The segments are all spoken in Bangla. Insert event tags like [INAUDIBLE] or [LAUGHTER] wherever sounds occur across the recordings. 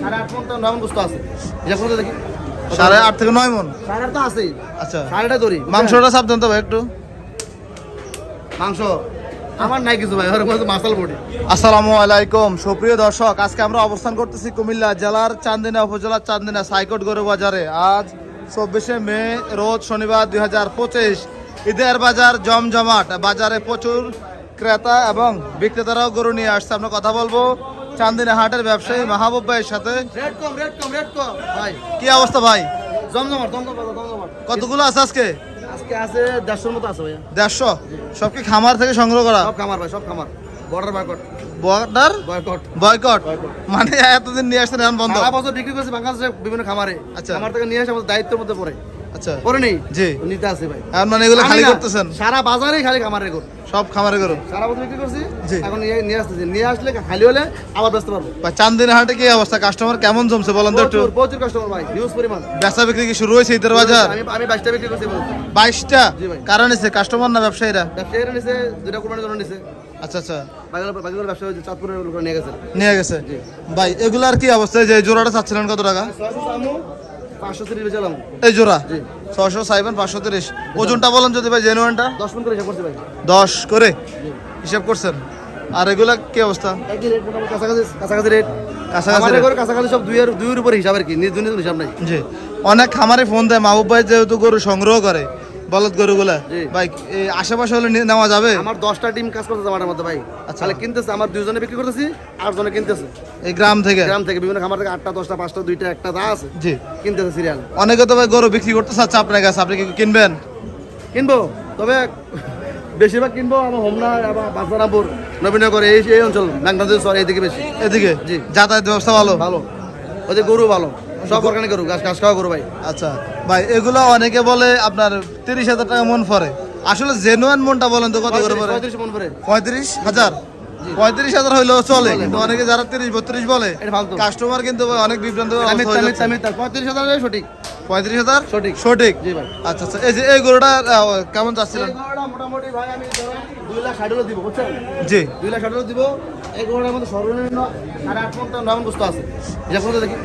সাড়ে আট তো নয় গোস্ত আছে। এটা কোনটা দেখি? সাড়ে আট থেকে নয় মন? সাড়ে আট তো আছেই। আচ্ছা। সাড়েটা ধরি মাংসটা সাবধান তো ভাই একটু। মাংস? আমার নাই কিছু ভাই মাসাল বডি। আসসালামু আলাইকুম। সুপ্রিয় দর্শক আজকে আমরা অবস্থান করতেছি কুমিল্লা জেলার চান্দিনা উপজেলার চান্দিনা সাইকট গরু বাজারে। আজ চব্বিশে মে রোজ শনিবার দুই হাজার পঁচিশ। ঈদের বাজার জমজমাট। বাজারে প্রচুর ক্রেতা এবং বিক্রেতারাও গরু নিয়ে আসছে। আমরা কথা বলব চান্দিনা হাটের ব্যবসায়ী মাহবুব ভাইয়ের সাথে। কম কম কম ভাই কি অবস্থা ভাই? জমজমাট জমজমাট জমজমাট। কতগুলো আছে আজকে? আজকে আছে দেড়শোর মতো আছে ভাইয়া। দেড়শো? সব কি খামার থেকে সংগ্রহ করা? সব খামার ভাই সব খামার। Border boycott border boycott boycott মানে এতদিন নিয়ে আসছেন এখন বন্ধ? সারা বছর বিক্রি করছে বিভিন্ন খামারে। আচ্ছা। আমার থেকে নিয়ে আসে আমাদের দায়িত্বের মধ্যে পড়ে। আচ্ছা। পরে নেই? জি। নিতে আছে ভাই। এখন মানে এগুলো খালি করতেছেন? সারা বাজারে খালি খামারে গরু। সব খামারে গরু? সারা বছর বিক্রি করছি জি। এখন নিয়ে আসতেছি। নিয়ে আসলে খালি হলে আবার ব্যস্ত পারব চান্দিনা হাটে কি অবস্থা? কাস্টমার কেমন জমছে বলেন তো একটু? প্রচুর কাস্টমার ভাই হিউজ পরিমাণ। বেচা বিক্রি কি শুরু হয়েছে ঈদের বাজার? আমি আমি বাইশটা বিক্রি করছি বলছি। বাইশটা? জি ভাই। কারণ এসে কাস্টমার না ব্যবসায়ীরা? ব্যবসায়ীরা নিছে কোরবানির জন্য নিছে। আচ্ছা আচ্ছা। ব্যবসা নিয়ে গেছে। নিয়ে গেছে? জি। ভাই এগুলার কি অবস্থা? যে জোড়াটা চাচ্ছিলেন কত টাকা? ছয়শো চামু পাঁচশো তিরিশ বেচালাম এই জোড়া? ছশো সাইবেন পাঁচশো তিরিশ। ওজনটা বলেন যদি ভাই জেনুয়ানটা দশ মিনিট করে হিসাব করছি ভাই। দশ করে? হিসাব করছেন? আর এগুলা কি অবস্থা? কাছাকাছি কাছাকাছি রেট কাছাকাছি সব দুইয়ের দুইয়ের উপরে হিসাব আর কি নিজ দুনিয়ার হিসাব নাই। জি। অনেক খামারে ফোন দেয় মাহবুব ভাই যেহেতু গরু সংগ্রহ করে বলদ গরুগুলা। ভাই এই আশেপাশে হলে নেওয়া যাবে? আমার দশটা টিম কাজ করতেছে আমার মধ্যে ভাই। আচ্ছা। তাহলে কিনতেছে আমার দুজনে বিক্রি করতেছি আট জনে কিনতেছে। এই গ্রাম থেকে? গ্রাম থেকে বিভিন্ন খামার থেকে আটটা দশটা পাঁচটা দুইটা একটা যা আছে জি। কিনতেছে সিরিয়াল। অনেকে তো ভাই গরু বিক্রি করতে চাচ্ছে আপনার কাছে আপনি কি কিনবেন? কিনবো তবে বেশিরভাগ কিনবো আমার হোমনা বাচ্চারাপুর নবীনগর এই এই অঞ্চল বাংলাদেশ শহর এইদিকে বেশি। এদিকে? জি। যাতায়াত ব্যবস্থা ভালো? ভালো। ওদের গরু ভালো। সব অর্গানিক গরু গাছ ঘাস খাওয়া গরু ভাই। আচ্ছা ভাই এগুলো অনেকে বলে আপনার তিরিশ হাজার টাকা মন পরে আসলে জেনুয়ান মনটা বলেন তো কত করে পরে পঁয়ত্রিশ মন হাজার? পঁয়ত্রিশ হাজার হইলেও চলে কিন্তু অনেকে যারা তিরিশ বত্রিশ বলে কাস্টমার কিন্তু অনেক বিভ্রান্ত পঁয়ত্রিশ হাজার সঠিক। পঁয়ত্রিশ হাজার? সঠিক। সঠিক। আচ্ছা আচ্ছা এই যে এই গরুটা কেমন চাচ্ছিলেন? মোটামুটি ভাই আমি দুই লাখ ষাট দিব বুঝছেন? জি। দুই লাখ ষাট দিব। এই গরুটার মধ্যে সর্বনিম্ন সাড়ে আট মন নয় মন গোস্ত আছে। দেখি?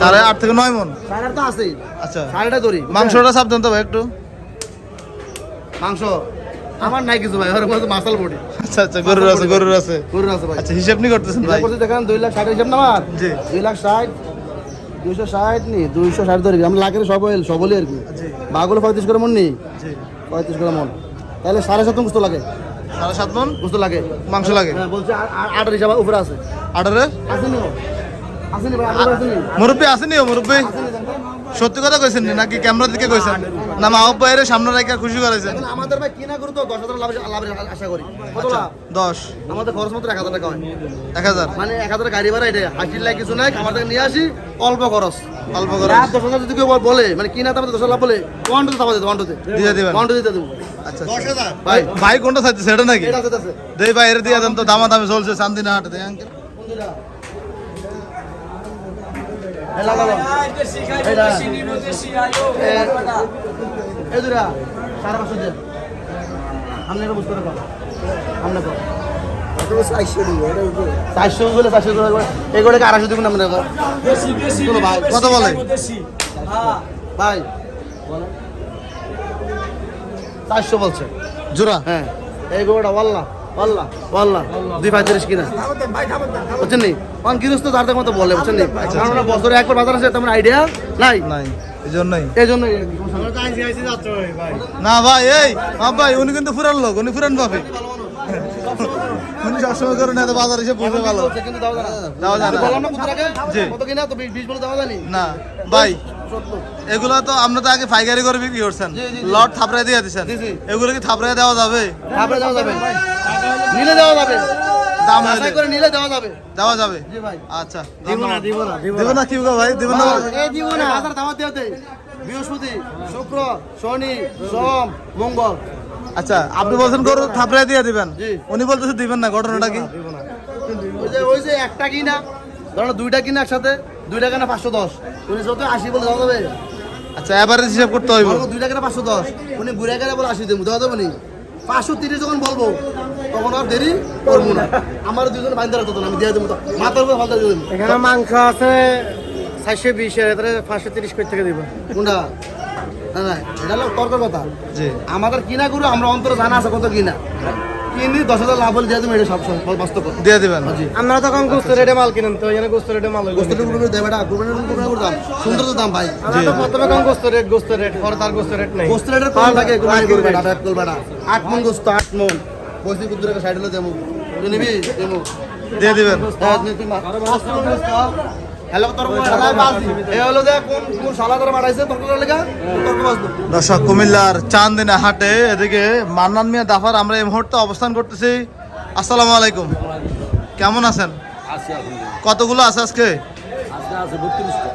সাড়ে আট থেকে নয় মন? সাড়ে তো আছেই। আচ্ছা। সাড়েটা ধরি মাংসটা সাবধান তো ভাই একটু। মাংস? আমার নাই কিছু ভাই ওর মধ্যে মাসাল বডি। আচ্ছা আচ্ছা গরুর আছে গরুর আছে। গরুর আছে ভাই। আচ্ছা হিসাব নি করতেছেন ভাই। হিসাব দেখেন দুই লাখ ষাট হিসাব না আমার? জি। দুই লাখ ষাট দুইশো ষাট নি দুইশো ষাট ধরি আমরা লাখের সব আর কি। বাগুলো পঁয়ত্রিশ করে মন নি? জি। পঁয়ত্রিশ করে মন। তাহলে সাড়ে সাত মন গুস্ত লাগে। সাড়ে সাত মন? গুস্ত লাগে। মাংস লাগে? হ্যাঁ বলছে হিসাব উপরে আছে। ও? মুরব্বী আসেনি ও মুরব্বী? সত্যি কথা কইছেন নি? নাকি ক্যামেরা দিকে কইছেন? না মাহবুব ভাইয়ের সামনে রেখে খুশি করাইছেন? আমাদের ভাই কিনা করু তো দশ হাজার লাভ লাভের আশা করি। কত লাভ? দশ। আমাদের খরচ মাত্র এক হাজার টাকা হয়। এক হাজার। মানে এক হাজার গাড়ি ভাড়া এটা হাসির লাগে কিছু নাই খাবার থেকে নিয়ে আসি অল্প খরচ। অল্প লাভ দশ হাজার যদি কেউ বলে মানে কিনা দাম দশ হাজার লাভ বলে ওয়ান টু চাপা দিতে ওয়ান দিয়ে দিবেন। ওয়ান টু দিতে দেবো। আচ্ছা দশ হাজার? ভাই। ভাই কোনটা চাইছে সেটা নাকি? এটা আছে দেই ভাই এর দিয়ে দেন তো দামা দামে চলছে চান্দিনা হাটে দেই আঙ্কেল। দুরা আপনি এটা বুঝতে পারবেন আপনি কর। চারশো বলে চারশো আড়াইশো দেবেন আপনি ভাই কত বলে। ভাই চারশো বলছে। জোড়া হ্যাঁ। এই গোটা ওয়াল্লা। দুই পঁয়ত্রিশ কিনা। বুঝছেন নি? কারণ গৃহস্থ তার মতো বলে বুঝছেন নি? কারণ বছরে একবার বাজার আছে তেমন আইডিয়া নাই। নাই এই জন্যই। এই জন্য না ভাই এই ভাই উনি কিন্তু ফুরান লোক উনি ফুরান বাপে। উনি সবসময় তো বাজার এসে বুঝবে ভালো। দেওয়া যায় না। তো ভাই এগুলো তো আমরা তো আগে পাইকারি করে বিক্রি করছেন। লট থাপড়াই দিয়ে দিচ্ছেন। এগুলো কি থাপড়াই দেওয়া যাবে? তারপরে দেওয়া যাবে। নিলে দেওয়া যাবে। দাম যাচাই করে নিলে দেওয়া যাবে। দেওয়া যাবে? জি ভাই। আচ্ছা দিব না দিব না দিব না। কি ভাই? দিব না? এই দিব না বাজার দাওয়াত দেওয়া বৃহস্পতি শুক্র শনি সোম মঙ্গল। আচ্ছা আপনি বলছেন গরু থাপড়াই দিয়ে দিবেন। উনি বলতেছে দিবেন না ঘটনাটা কি? ওই যে ওই যে একটা কিনা ধরো দুইটা কিনা একসাথে দুইটা কিনা পাঁচশো দশ। উনি যত আশি বলে দেওয়া যাবে। আচ্ছা এবারে হিসাব করতে হবে দুইটা কিনা পাঁচশো দশ। উনি ঘুরে গেলে বলে আশি দেবো দেওয়া যাবে নি? পাঁচশো তিরিশ যখন বলব তখন আর দেরি করব না। আমার দুজন বাইন্দা রাখতো আমি দিয়ে দেবো মাথার উপরে ভালো দিয়ে দেবো। এখানে মাংস আছে চারশো বিশ এর পাঁচশো তিরিশ করে থেকে দিব? কোনটা? না না এটা হলো তর্কের কথা। যে আমাদের কিনা গুরু আমরা অন্তরে জানা আছে কত কিনা। কিনি দশ হাজার লাভ হলে দিয়ে দেবো এটা সব সময় বাস্তব দিয়ে দিবেন। জি। আমরা তখন গোস্ত রেটে মাল কিনেন তো এখানে গোস্ত রেটে মাল হইবো। গোস্তেরগুলো দেবে এটা গুরবানের গুরবানের দাম। সুন্দর তো দাম ভাই। আমরা তো প্রথমে কম গোস্ত রেট গোস্ত রেট পরে তার গোস্ত রেট নেই। গোস্ত রেটের কম থাকে গুরবানি করবে না ব্যাট করবে না আট মন গোস্ত আট মন। বসি একটা সাইড দেবো। নিবি? দেবো। দিয়ে দিবেন। হ্যালো তোর এ হলো যে কোন কোন শালা তোর বাড়াইছে তোর কোন লেগা? তোর বাজলো। দর্শক কুমিল্লার চান্দিনা হাটে এদিকে মান্নান মিয়া দাফার আমরা এই মুহূর্তে অবস্থান করতেছি। আসসালামু আলাইকুম। কেমন আছেন? কতগুলো আছে আজকে? আজকে আছে বত্রিশটা।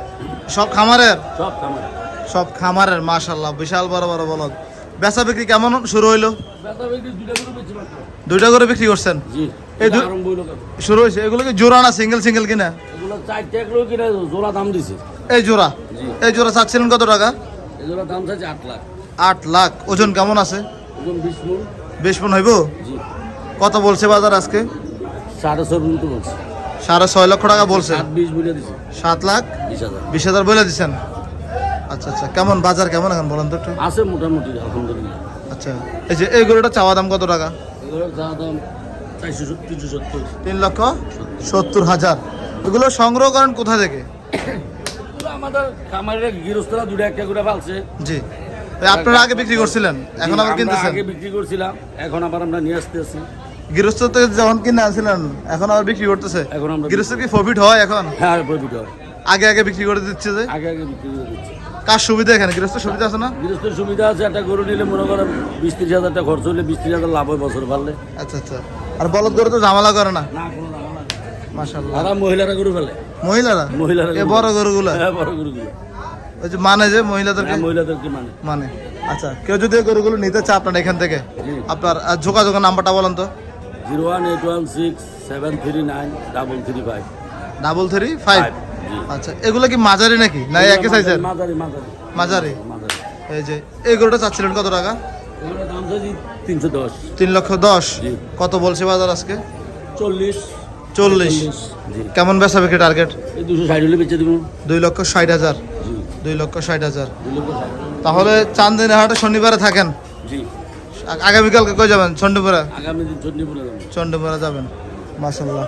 সব খামারের? সব খামার সব খামারের মাশাল্লাহ বিশাল বড় বড় বলদ। বেচা বিক্রি কেমন শুরু হইল? দুইটা করে বিক্রি করছেন? এই? শুরু হয়েছে। এগুলো কি জোড়া না সিঙ্গেল সিঙ্গেল কিনা? চারটে কিনে জোড়া দাম দিছে। এই জোড়া। এই জোড়া চাচ্ছিলেন কত টাকা? এগুলো দাম চাইছে আট লাখ। আট লাখ। ওজন কেমন আছে? ওজন বিশ বিশ মন হইব? কত বলছে বাজার আজকে? সাড়ে ছয় পর্যন্ত বলছে। সাড়ে ছয় লক্ষ টাকা বলছে। সাত বিশ লাখ? বিশ হাজার। বিশ বলে দিচ্ছেন আচ্ছা আচ্ছা। কেমন বাজার কেমন এখন বলেন তো একটু? আছে মোটামুটি আলহামদুলিল্লাহ। আচ্ছা। এই যে এই গরুটা চাওয়া দাম কত টাকা? এগুলোর দাম তিন লক্ষ সত্তর হাজার। এগুলো সংগ্রহ করেন কোথা থেকে? আমাদের খামারের গৃহস্থরা দুটো একটা করে পালছে। জি। আপনারা আগে বিক্রি করছিলেন এখন আবার কিনতেছেন? আগে বিক্রি করছিলাম এখন আবার আমরা নিয়ে আসতেছি। গৃহস্থ থেকে যখন কিনে আনছিলেন এখন আবার বিক্রি করতেছে? এখন আমরা গৃহস্থ কি প্রফিট হয় এখন? হ্যাঁ প্রফিট হয়। আগে আগে বিক্রি করে দিচ্ছে যে? আগে আগে বিক্রি করে দিচ্ছি। কার সুবিধা এখানে? গৃহস্থ সুবিধা আছে না? সুবিধা আছে একটা গরু নিলে মনে করেন বিশ ত্রিশ হাজার টাকা খরচ হলে বিশ ত্রিশ হাজার লাভ হয় বছর পারলে। আচ্ছা আচ্ছা। আর বলদ গরু তো ঝামেলা করে না? না কোনো দাম আর মহিলারা গরু ফেলে। মহিলারা? মহিলারা এ বড় গরুগুলা? হ্যাঁ বড় গরুগুলো। ওই যে মানে যে মহিলাদেরকে? হ্যাঁ মহিলাদেরকে মানে। মানে। আচ্ছা কেউ যদি এই গরুগুলো নিতে চায় আপনার এখান থেকে আপনার যোগাযোগের নাম্বারটা বলেন তো। Zero one eight one six seven three nine double three five. Double three five? আচ্ছা এগুলো কি মাঝারি নাকি? না একই সাইজের? মাঝারি মাঝারি। এই যে এই গরুটা চাচ্ছিলেন কত টাকা? তিনশো দশ। তিন লক্ষ দশ। কত বলছে বাজার আজকে? চল্লিশ। চল্লিশ। কেমন বেচা বিক্রি টার্গেট দুশো ষাট হলে বেঁচে দেবো। দুই লক্ষ ষাট হাজার। দুই লক্ষ ষাট হাজার। তাহলে চান্দিনী হাটে শনিবারে থাকেন? আগামীকালকে কই যাবেন? চন্ডীপুরে চন্ডীপুরে যাব। চন্ডীপুরে যাবেন। মাসাল্লাহ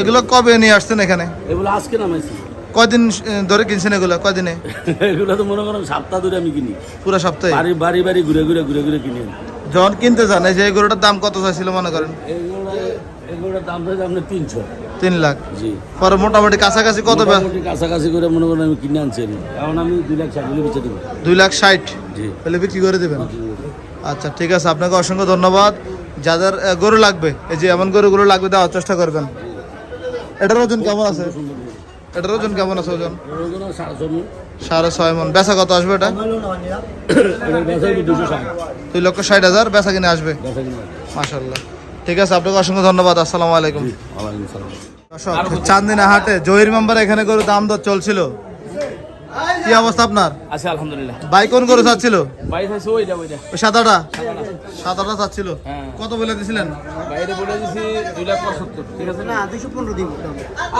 এগুলো কবে নিয়ে আসছেন এখানে? এগুলো আজকে নামাইছি। কয়দিন ধরে কিনছেন এগুলো? কয়দিনে? [LAUGHS] এগুলো তো মনে করেন সপ্তাহ ধরে আমি কিনি। পুরো সপ্তাহে? বাড়ি বাড়ি বাড়ি ঘুরে ঘুরে ঘুরে ঘুরে কিনি। যখন কিনতে যান এই যে এই গরুটার দাম কত চাইছিল মনে করেন? এগুলোর দাম চাইছে আপনার তিনশো। তিন লাখ? জি। পরে মোটামুটি কাছাকাছি কত মোটামুটি কাছাকাছি করে মনে করেন আমি কিনে আনছি এখন আমি দুই লাখ ষাট হলে বেঁচে দেবো। দুই লাখ ষাট? জি। তাহলে বিক্রি করে দেবেন? আচ্ছা ঠিক আছে। আপনাকে অসংখ্য ধন্যবাদ। যাদের গরু লাগবে এই যে এমন গরুগুলো লাগবে দেওয়ার চেষ্টা করবেন। এটার ওজন কেমন আছে? এটার ওজন কেমন আছে ওজন? সাড়ে ছয় মন। বেচা কত আসবে এটা? দুই লক্ষ ষাট হাজার বেচা কিনে আসবে। মাশাল্লাহ ঠিক আছে আপনাকে অসংখ্য ধন্যবাদ আসসালামু আলাইকুম। দর্শক, চান্দিনা হাটে জহির মেম্বার এখানে গরু দাম দর চলছিল। কি অবস্থা আপনার? আছে আলহামদুলিল্লাহ। ভাই কোন গরু চাচ্ছিল? আছে ওইটা ওইটা। ওই সাদাটা? সাদাটা চাচ্ছিল। হ্যাঁ। কত বলে দিছিলেন? বাইরে বলে দিছি দুই লাখ পঁচাত্তর ঠিক আছে? না দুইশো পনেরো দিব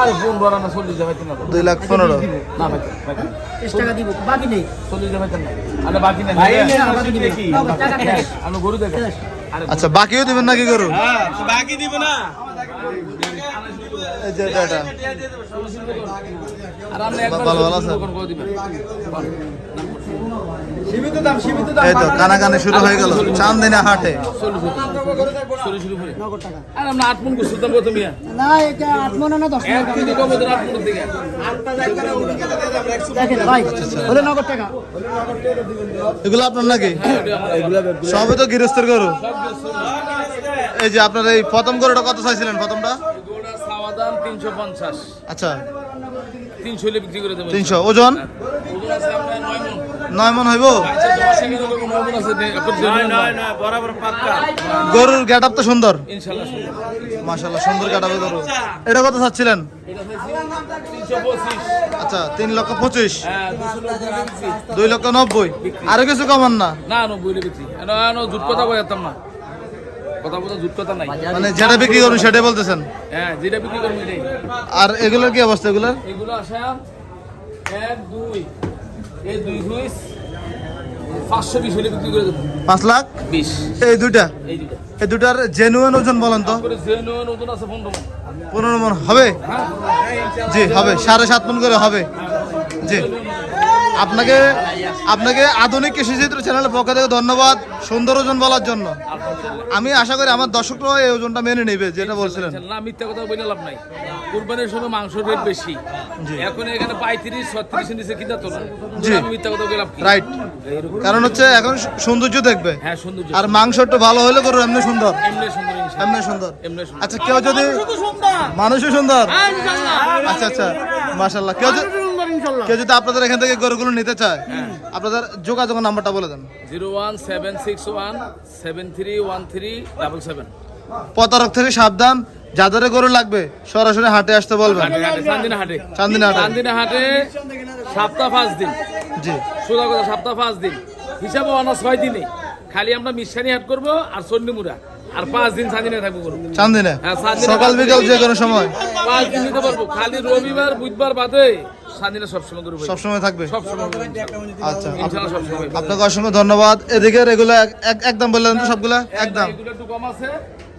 আরে ফোন ভরা না চল্লিশ যাবে না তো দুই লাখ পনেরো। না ভাই ভাই। বিশ টাকা দিব বাকি নেই। চল্লিশ যাবে না আরে বাকি নেই। ভাই? বাকি নেই। কি? টাকা cash। আমি গরু দেখে আরে আচ্ছা বাকিও দিবেন নাকি গরু বাকি দিব না এই যে এটা, এটা। আর আপনি একবার ভালো, ভালো আছেন? এই তো কানাকানি শুরু হয়ে গেল। চান্দিনা হাটে। নগদ টাকা। এগুলো আপনার নাকি? সবই তো গৃহস্থের গরু। এই যে আপনার এই প্রথম গরুটা কত চাইছিলেন প্রথমটা? তিনশো আচ্ছা। তিনশো বিক্রি করে তিনশো। ওজন? ওজন আছে নয় মন। নয় মন হইব? গরুর গেট তো সুন্দর। মাশাল্লাহ সুন্দর গেট গরু। এটা কত চাচ্ছিলেন? আচ্ছা তিন লক্ষ পঁচিশ। দুই লক্ষ নব্বই। আরও কিছু কমান না? না নো বইলে জুট কথা বলতাম না। কথা বলতে জুট কথা নাই। মানে যেটা বিক্রি করবেন সেটাই বলতেছেন? হ্যাঁ যেটা বিক্রি করব আর এগুলোর কি অবস্থা এগুলোর? এগুলো আসা এক দুই। এই দুই হুইস পাঁচশো বিশ হলে বিক্রি করে দেবো। পাঁচ লাখ? বিশ। এই দুইটা? এই দুইটা। এই দুটার জেনুয়েন ওজন বলেন তো। আছে পনেরো মন। পনেরো মন হবে? জি হবে। সাড়ে সাত মন করে হবে। জি। আপনাকে আপনাকে আধুনিক কৃষি চিত্র চ্যানেলের পক্ষ থেকে ধন্যবাদ সুন্দর ওজন বলার জন্য। আমি আশা করি আমার দর্শকরাও এই ওজনটা মেনে নেবে যেটা বলছিলেন। না মিথ্যা কথা বলে লাভ নাই। কুরবানির সময় মাংসের রেট বেশি। এখন এখানে পঁয়ত্রিশ ছত্রিশ নিচে কিনা তো না। জি। মিথ্যা কথা বলে রাইট কারণ হচ্ছে এখন সৌন্দর্য দেখবে। হ্যাঁ সৌন্দর্য আর মাংস একটু ভালো হলে করো এমনি সুন্দর। এমনি সুন্দর এমনি সুন্দর। এমনি সুন্দর। আচ্ছা কেউ যদি মানুষও সুন্দর। আচ্ছা আচ্ছা। মাশাল্লাহ কেউ যদি কেউ যদি আপনাদের এখান থেকে গরুগুলো নিতে চায় আপনাদের যোগাযোগ নাম্বারটা বলে দেন। Zero one seven six one seven three one three double seven. প্রতারক থেকে সাবধান যাদের গরু লাগবে সরাসরি হাটে আসতে বলবেন। চান্দিনা হাটে। চান্দিনা হাটে। চান্দিনা হাটে সপ্তাহ পাঁচ দিন। জি। সোজা কথা সপ্তাহ পাঁচ দিন। হিসাবে অনা ছয় দিনে। খালি আমরা মিশানি হাট করব আর চন্ডিমুড়া আর পাঁচ দিন থাকব হ্যাঁ, সকাল বিকাল যে কোনো সময়? পাঁচ দিন নিতে পারব। খালি রবিবার বুধবার বাদে সবসময় থাকবে? আচ্ছা আপনাকে অসংখ্য ধন্যবাদ। এদিকে এগুলো একদম বললেন তো সবগুলা? একদম।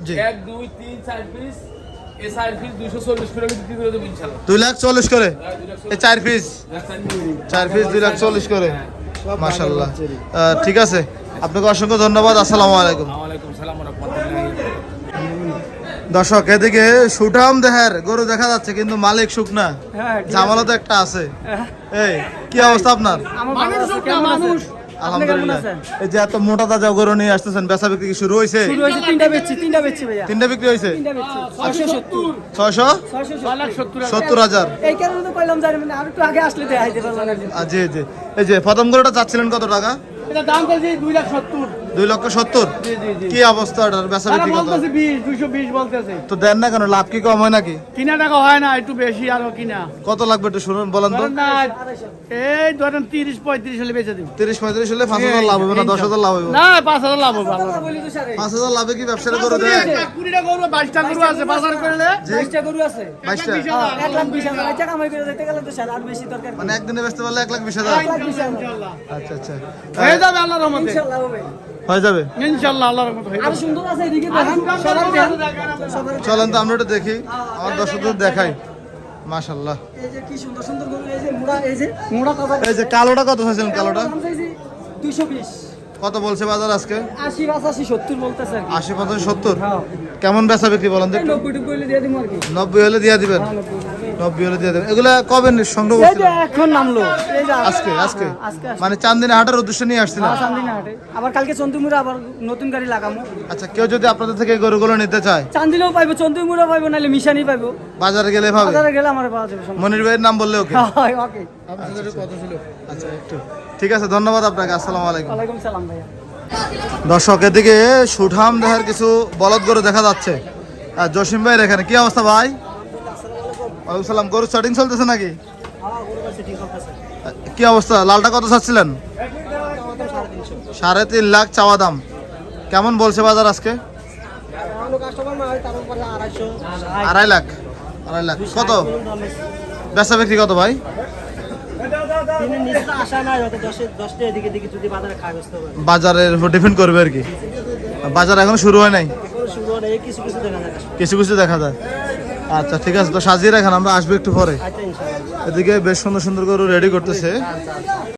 জি। এক দুই লাখ চল্লিশ করে? চার পিস চার পিস দুই লাখ চল্লিশ করে? মাশাল্লাহ ঠিক আছে। আপনাকে অসংখ্য ধন্যবাদ। আসসালামু আলাইকুম। দর্শক এদিকে সুঠাম দেহের গরু দেখা যাচ্ছে কিন্তু মালিক সুখ না ঝামেলা তো একটা আছে। এই কি অবস্থা আপনার? আলহামদুলিল্লাহ। এই যে এত মোটা তাজা গরু নিয়ে আসতেছেন বেচা বিক্রি কি শুরু হয়েছে? তিনটা বেচছি তিনটা বেচছি ভাইয়া। তিনটা বিক্রি হয়েছে? তিনটা বেচছি। ছয়শো সত্তর। হাজার। এই কারণে তো কইলাম জানি মানে আর একটু আগে আসলে দেখাইতে পারলাম না। জি জি। এই যে প্রথম গরুটা চাচ্ছিলেন কত টাকা? এটা দাম লাখ সত্তর। দুই লক্ষ সত্তর? কি অবস্থা বেচা বিক্রি বলতেছে বিশ দুইশো বিশ বলতেছে। তো দেন না কেন লাভ কি কম হয় নাকি? কিনা টাকা হয় না একটু বেশি আরও কিনা। কত লাগবে একটু শুনুন বলেন তো। এই ধরেন তিরিশ পঁয়ত্রিশ হলে বেচে দিব। তিরিশ পঁয়ত্রিশ হলে পাঁচ হাজার লাভ হবে না দশ হাজার লাভ হবে। না পাঁচ হাজার লাভ হবে পাঁচ হাজার লাভে কি ব্যবসাটা করে দেয়? কুড়িটা গরু বাইশটা গরু আছে বাজার করলে বাইশটা গরু আছে। বাইশটা এক লাখ বিশ হাজার। টাকা কামাই করে যেতে গেলে তো স্যার আর বেশি দরকার। মানে একদিনে বেচতে পারলে এক লাখ বিশ হাজার? আচ্ছা আচ্ছা। হয়ে যাবে আল্লাহর রহমতে। হয়ে যাবে। ইনশাআল্লাহ আল্লাহর রহমতে হয়ে সুন্দর আছে এদিকে সবার সবার চলেন তো আমরা ওটা দেখি। আমার দর্শকদের দেখাই। মাশাল্লাহ এই যে কি সুন্দর সুন্দর গরু এই যে মুড়া এই যে মুড়া কথা এই যে কালোটা কত চাইছিলেন কালোটা? কত বলছে বাজার আজকে? আশি পাঁচাশি সত্তর বলতেছে আর হ্যাঁ। কেমন বেচা বিক্রি বলেন তো? নব্বই হলে দিয়ে দিব আর কি। নব্বই হলে দিয়ে দিবেন? নব্বই হলে দিয়ে দেবেন। এগুলা কবে নি- সংগ্রহ এই এখন নামলো। আজকে আজকে মানে চান্দিনা হাটের উদ্দেশ্যে নিয়ে চান্দিনা হাটে। আবার কালকে আবার নতুন গাড়ি লাগামো আচ্ছা কেউ যদি আপনাদের থেকে গরুগুলো নিতে চায়? চান্দিলেও পাইবো চন্দ্রমুড়া পাইবো নাহলে মিশানি পাইবো। বাজারে গেলে পাবে? বাজারে গেলে আমার পাওয়া যাবে মনির ভাইয়ের নাম বললে ওকে? নেই। ওকে। আচ্ছা একটু। ঠিক আছে ধন্যবাদ আপনাকে আসসালামু আলাইকুম। ওয়ালাইকুম সালাম ভাইয়া। দর্শক এদিকে সুঠাম দেহের কিছু বলদ গরু দেখা যাচ্ছে। আর জসিম ভাইয়ের এখানে। কি অবস্থা ভাই? ওয়ালাইকুম সালাম গরু স্টার্টিং চলতেছে নাকি? কি অবস্থা? লালটা কত চাচ্ছিলেন? সাড়ে তিন লাখ চাওয়া দাম। কেমন বলছে বাজার আজকে? আড়াই লাখ আড়াই লাখ। কত? বেচা বিক্রি কত ভাই? বাজারের উপর ডিপেন্ড করবে আর কি। বাজার এখন শুরু হয় নাই? হয় কিছু কিছু দেখা যায়। আচ্ছা ঠিক আছে তো সাজিয়ে রাখেন আমরা আসব একটু পরে। আচ্ছা এদিকে বেশ সুন্দর সুন্দর করে রেডি করতেছে।